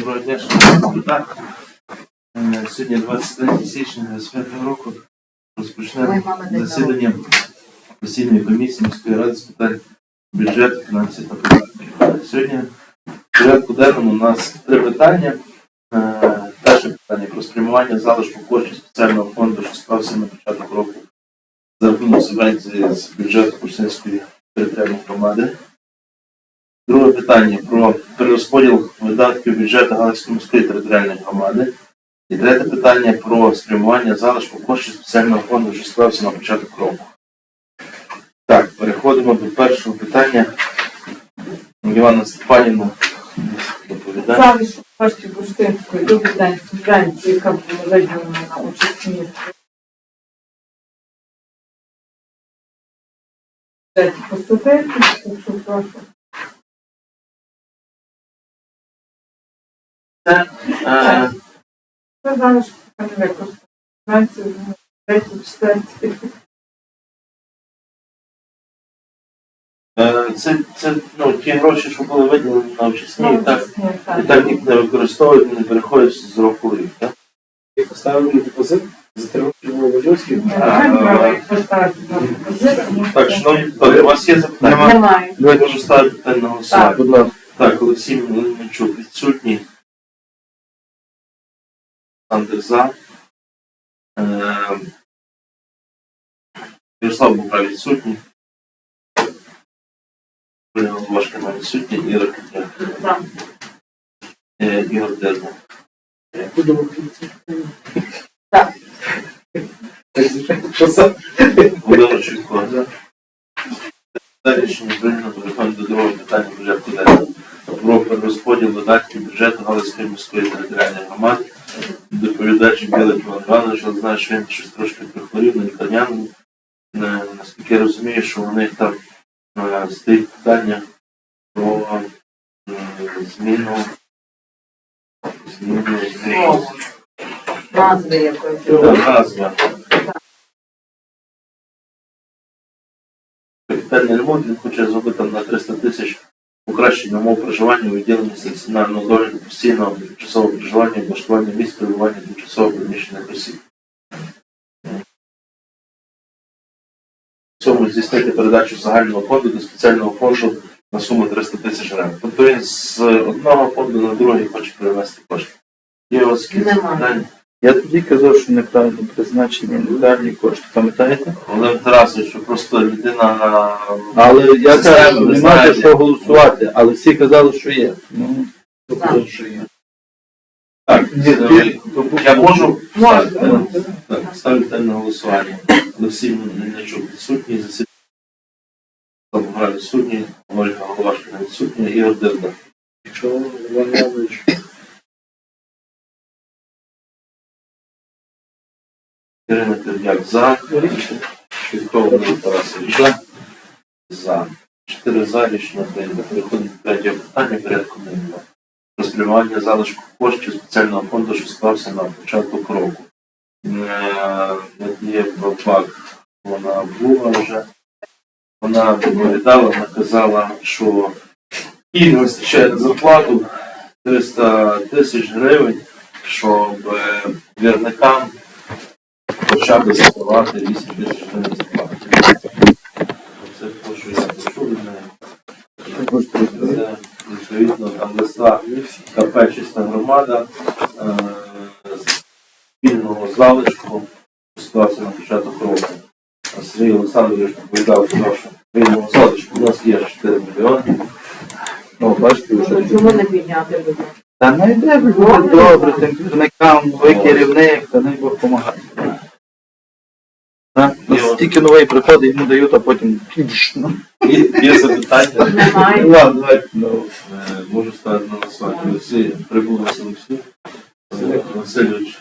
Доброго дня, шановні депутати. Е, Сьогодні 23 січня 25 року. Розпочнемо засідання постійної комісії міської ради з питань бюджету, фінансів та податків. Сьогодні в порядку денному у нас три питання. Е, Перше питання про спрямування залишку коштів спеціального фонду, що склався на початок року за рахунок субвенції з бюджету Курсинської територіальної громади. Друге питання про перерозподіл видатків бюджету Галицької міської територіальної громади. І третє питання про спрямування залишку коштів спеціального фонду, що склався на початок року. Так, переходимо до першого питання. Івана Степанівна доповідає. Залишок коштів Бурштинської до видань субвенції, яка була виділена на участь міста. Посадити, прошу. Це залишок не використано. Ну, третій, четвертий. е, Це, це ну, ті гроші, що були виділені на очисні, і так, і так. їх не використовують, не переходять з року в рік. Так? І поставили на депозит за три роки було Вадьовський. Так, шановні депутати, у вас є запитання? Немає. Можу ставити питання на голосування. Так, Олексій Мельничук відсутній. Олександр за. Е, Ярослав Бубра відсутній. Головашкина відсутня, Іра Кітня. Так. Е, Ігор Дерна. Буду виходити. Так. Так? Володимир Чуйко. За. Далі рішення прийнято переходимо до другого питання порядку денного. Про перерозподіл бюджету Галицької міської територіальної громади. Доповідач Білик Іван Іванович, але знаю, що він щось трошки прихворів на лікарняному. Наскільки я розумію, що у них там е, стоїть питання про зміну зміну зміну Назви якоїсь. Назва. Капітальний ремонт він хоче зробити там на 300 тисяч покращення умов проживання у відділенні стаціонарного догляду постійного тимчасового проживання, облаштування місць перебування тимчасово приміщених осіб. Цьому здійснити передачу загального фонду до спеціального фонду на суму 300 тисяч гривень. Тобто він з одного фонду на другий хоче перевести кошти. Є у Я тоді казав, що неправильно призначені неправильні кошти, пам'ятаєте? Володимир Тарасович, що просто людина Але я кажу, немає за що голосувати, але всі казали, що є. Ну, Так. що є. так, Ні, я можу ставити на голосування. Олексій Мельничук відсутній, засідання Гра відсутній, Ольга Головашкина відсутня, Ігор Дерда. Якщо Іван Іванович Ірина Тердяк за. Володимир Тарасович За. за. Чотири за рішення прийнято. Переходимо до третього питання порядку денного. Про спрямування залишку коштів спеціального фонду, що склався на початок року. Е, Надія Бабак, вона була вже. Вона доповідала, вона казала, що їй не вистачає на зарплату 300 тисяч гривень, щоб е, вірникам 8 тисяч гривень зарплати. Це те, що я почув від неї. Це, відповідно, там листа КП Чиста громада е, з спільного залишку склався на початок року. А Сергій Олександрович доповідав, що вільного залишку у нас є 4 мільйони. Ну, бачите, вже. Чому не підняти? Та не йде буде добре, тим керівникам, ви керівник, та не Бог помагає. Тільки новий приходить, йому дають, а потім ну. І є запитання. Немає. Давайте, ну. Е, Можу ставити на голосування. Олексій прибув Василь Олексій. Васильович.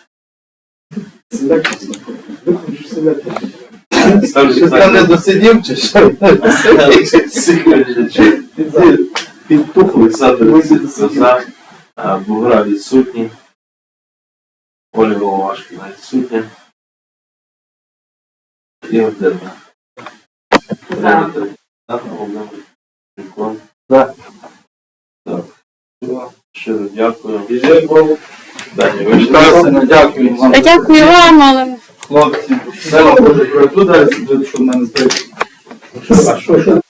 Ставлю не досидів чи що? Підтухли. Олександр Олексійович Бугра відсутній. Ольга Головашкіна відсутня. Ігор Дерна. Да. Чуйко. Так. Все. Щиро дякую. Дані, ви ж дякую вам. Та дякую вам, але Хлопці, все, вам Боже пройду далі, щоб в мене здається. Що, що, що?